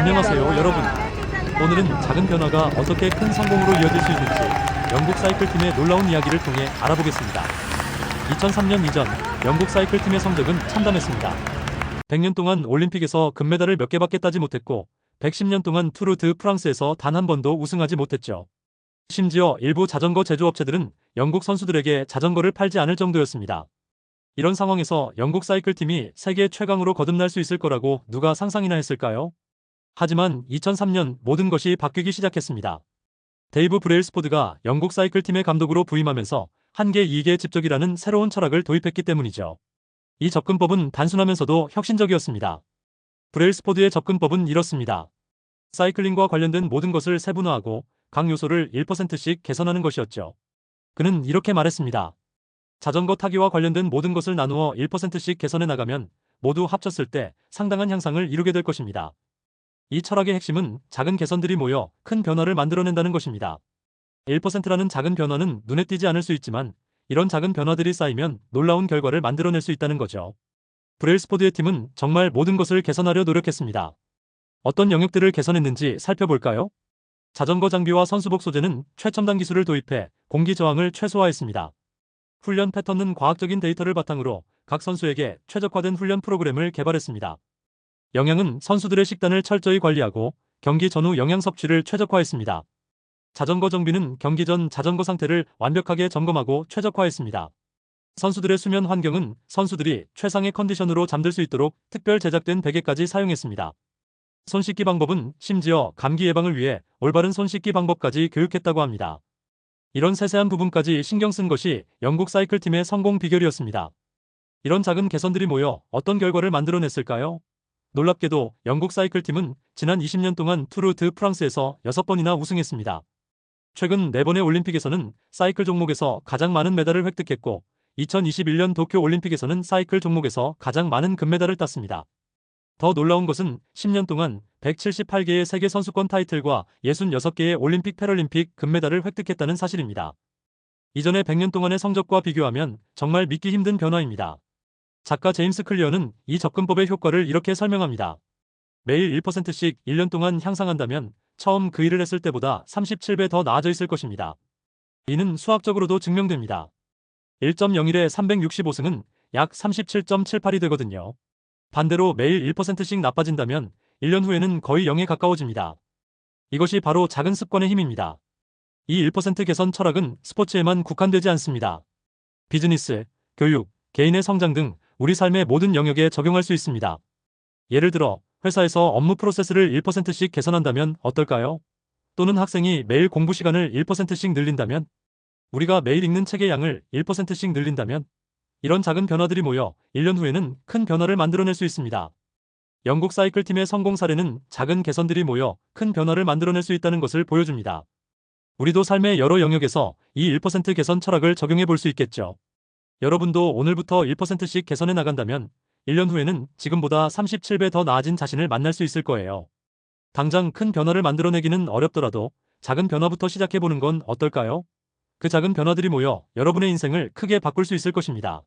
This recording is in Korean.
안녕하세요 여러분. 오늘은 작은 변화가 어떻게 큰 성공으로 이어질 수 있는지 영국 사이클팀의 놀라운 이야기를 통해 알아보겠습니다. 2003년 이전 영국 사이클팀의 성적은 참담했습니다. 100년 동안 올림픽에서 금메달을 몇 개밖에 따지 못했고 110년 동안 투르 드 프랑스에서 단 한 번도 우승하지 못했죠. 심지어 일부 자전거 제조업체들은 영국 선수들에게 자전거를 팔지 않을 정도였습니다. 이런 상황에서 영국 사이클팀이 세계 최강으로 거듭날 수 있을 거라고 누가 상상이나 했을까요? 하지만 2003년 모든 것이 바뀌기 시작했습니다. 데이브 브레일스포드가 영국 사이클팀의 감독으로 부임하면서 한계 2개 집적이라는 새로운 철학을 도입했기 때문이죠. 이 접근법은 단순하면서도 혁신적이었습니다. 브레일스포드의 접근법은 이렇습니다. 사이클링과 관련된 모든 것을 세분화하고 각 요소를 1%씩 개선하는 것이었죠. 그는 이렇게 말했습니다. 자전거 타기와 관련된 모든 것을 나누어 1%씩 개선해 나가면 모두 합쳤을 때 상당한 향상을 이루게 될 것입니다. 이 철학의 핵심은 작은 개선들이 모여 큰 변화를 만들어낸다는 것입니다. 1%라는 작은 변화는 눈에 띄지 않을 수 있지만 이런 작은 변화들이 쌓이면 놀라운 결과를 만들어낼 수 있다는 거죠. 브레일스포드의 팀은 정말 모든 것을 개선하려 노력했습니다. 어떤 영역들을 개선했는지 살펴볼까요? 자전거 장비와 선수복 소재는 최첨단 기술을 도입해 공기 저항을 최소화했습니다. 훈련 패턴은 과학적인 데이터를 바탕으로 각 선수에게 최적화된 훈련 프로그램을 개발했습니다. 영양은 선수들의 식단을 철저히 관리하고 경기 전후 영양 섭취를 최적화했습니다. 자전거 정비는 경기 전 자전거 상태를 완벽하게 점검하고 최적화했습니다. 선수들의 수면 환경은 선수들이 최상의 컨디션으로 잠들 수 있도록 특별 제작된 베개까지 사용했습니다. 손 씻기 방법은 심지어 감기 예방을 위해 올바른 손 씻기 방법까지 교육했다고 합니다. 이런 세세한 부분까지 신경 쓴 것이 영국 사이클팀의 성공 비결이었습니다. 이런 작은 개선들이 모여 어떤 결과를 만들어냈을까요? 놀랍게도 영국 사이클팀은 지난 20년 동안 투르 드 프랑스에서 6번이나 우승했습니다. 최근 4번의 올림픽에서는 사이클 종목에서 가장 많은 메달을 획득했고 2021년 도쿄 올림픽에서는 사이클 종목에서 가장 많은 금메달을 땄습니다. 더 놀라운 것은 10년 동안 178개의 세계 선수권 타이틀과 66개의 올림픽 패럴림픽 금메달을 획득했다는 사실입니다. 이전의 100년 동안의 성적과 비교하면 정말 믿기 힘든 변화입니다. 작가 제임스 클리어는 이 접근법의 효과를 이렇게 설명합니다. 매일 1%씩 1년 동안 향상한다면 처음 그 일을 했을 때보다 37배 더 나아져 있을 것입니다. 이는 수학적으로도 증명됩니다. 1.01에 365승은 약 37.78이 되거든요. 반대로 매일 1%씩 나빠진다면 1년 후에는 거의 0에 가까워집니다. 이것이 바로 작은 습관의 힘입니다. 이 1% 개선 철학은 스포츠에만 국한되지 않습니다. 비즈니스, 교육, 개인의 성장 등 우리 삶의 모든 영역에 적용할 수 있습니다. 예를 들어 회사에서 업무 프로세스를 1%씩 개선한다면 어떨까요? 또는 학생이 매일 공부 시간을 1%씩 늘린다면? 우리가 매일 읽는 책의 양을 1%씩 늘린다면? 이런 작은 변화들이 모여 1년 후에는 큰 변화를 만들어낼 수 있습니다. 영국 사이클 팀의 성공 사례는 작은 개선들이 모여 큰 변화를 만들어낼 수 있다는 것을 보여줍니다. 우리도 삶의 여러 영역에서 이 1% 개선 철학을 적용해 볼 수 있겠죠. 여러분도 오늘부터 1%씩 개선해 나간다면 1년 후에는 지금보다 37배 더 나아진 자신을 만날 수 있을 거예요. 당장 큰 변화를 만들어내기는 어렵더라도 작은 변화부터 시작해 보는 건 어떨까요? 그 작은 변화들이 모여 여러분의 인생을 크게 바꿀 수 있을 것입니다.